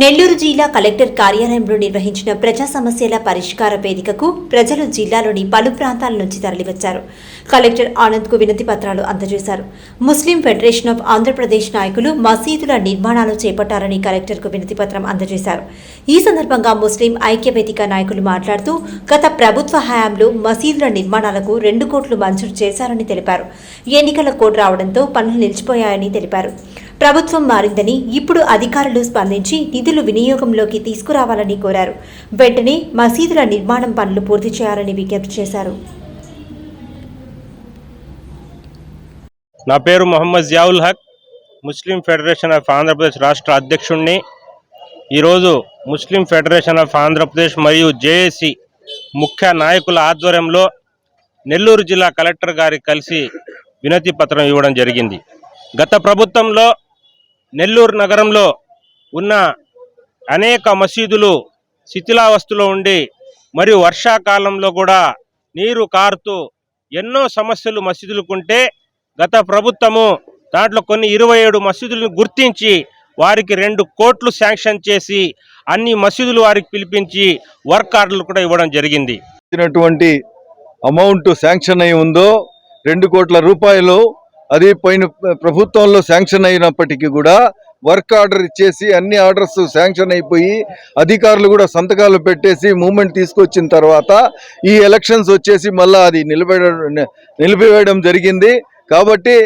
నెల్లూరు జిల్లా కలెక్టర్ కార్యాలయంలో నిర్వహించిన ప్రజా సమస్యల పరిష్కార వేదికకు ప్రజలు జిల్లాలోని పలు ప్రాంతాల నుంచి తరలివచ్చారు. కలెక్టర్ ఆనంద్కు వినతి పత్రాలు అందజేశారు. ముస్లిం ఫెడరేషన్ ఆఫ్ ఆంధ్రప్రదేశ్ నాయకులు మసీదుల నిర్మాణాలు చేపట్టాలని కలెక్టర్కు వినతి పత్రం అందజేశారు. ఈ సందర్భంగా ముస్లిం ఐక్య వేదిక నాయకులు మాట్లాడుతూ గత ప్రభుత్వ హయాంలో మసీదుల నిర్మాణాలకు రెండు కోట్లు మంజూరు చేశారని తెలిపారు. ఎన్నికల కోడ్ రావడంతో పనులు నిలిచిపోయాయని తెలిపారు. ప్రభుత్వం మారిందని ఇప్పుడు అధికారులు స్పందించి నిధులు వినియోగంలోకి తీసుకురావాలని కోరారు. వెంటనే మసీదుల నిర్మాణం పనులు పూర్తి చేయాలని విజ్ఞప్తి చేశారు. నా పేరు Mohammed Ziaul Haq Muslim federation of Andhra Pradesh రాష్ట్ర అధ్యక్షుణ్ణి. ఈరోజు ముస్లిం ఫెడరేషన్ ఆఫ్ ఆంధ్రప్రదేశ్ మరియు జేఏసీ ముఖ్య నాయకుల ఆధ్వర్యంలో నెల్లూరు జిల్లా కలెక్టర్ గారికి కలిసి వినతి పత్రం ఇవ్వడం జరిగింది. గత ప్రభుత్వంలో నెల్లూరు నగరంలో ఉన్న అనేక మసీదులు శిథిలావస్థలో ఉండి మరియు వర్షాకాలంలో కూడా నీరు కారుతూ ఎన్నో సమస్యలు మసీదులకుంటే గత ప్రభుత్వము దాంట్లో కొన్ని ఇరవై ఏడు మసీదులను గుర్తించి వారికి రెండు కోట్లు శాంక్షన్ చేసి అన్ని మసీదులు వారికి పిలిపించి వర్క్ ఆర్డర్లు కూడా ఇవ్వడం జరిగింది. ఇచ్చినటువంటి అమౌంట్ శాంక్షన్ అయి ఉందో రెండు కోట్ల రూపాయలు అది పోయిన ప్రభుత్వంలో శాంక్షన్ అయినప్పటికీ కూడా వర్క్ ఆర్డర్ ఇచ్చేసి అన్ని ఆర్డర్స్ శాంక్షన్ అయిపోయి అధికారులు కూడా సంతకాలు పెట్టేసి మూమెంట్ తీసుకొచ్చిన తర్వాత ఈ ఎలక్షన్స్ వచ్చేసి మళ్ళీ అది నిలబెడ నిలిపివేయడం జరిగింది. కాబట్టి